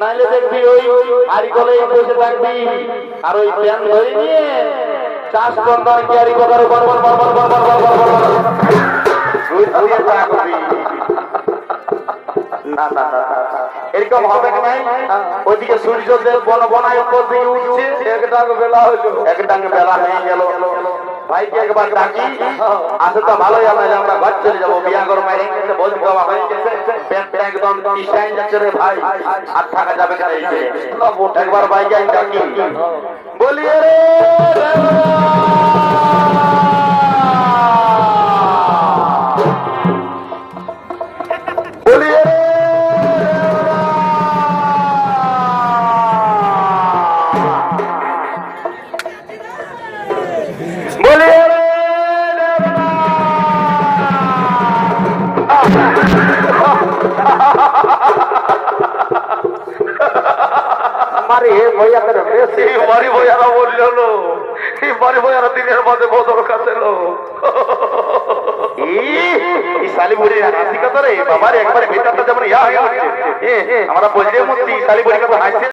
নাইলে দেখবি ওই আড়ি কলেই বসে থাকবি। আর ওই প্যান ধরে নিয়ে চাষ করবার কি আড়ি কলার বর বর বর বর বর বর বর বর বর দুই দিয়ে থাকবি না না না না, না। এরকম হবে কি নাই? ওইদিকে বন বনায় উপর দিকে উঠছে। এক ডাঙ্গ বেলা হলো। এক ডাঙ্গ বেলা হয়ে গেল। ভাইকে একবার ডাকি। আসে তো ভালোই আমরা আমরা ঘর চলে যাব। বিয়া করে মাইরে গেছে হয়ে গেছে। পেট একদম থাকা যাবে একবার ভাই বলিয়ে রে। বাড়ি বইয়াদের বেশি বাড়ি বইয়ারা বলল এই বাড়ি বইয়ারা দিনের মাঝে বদল হ্যাঁ, হ্যাঁ। আমরা বলতে মধ্যে ইসালি কথা হাসছে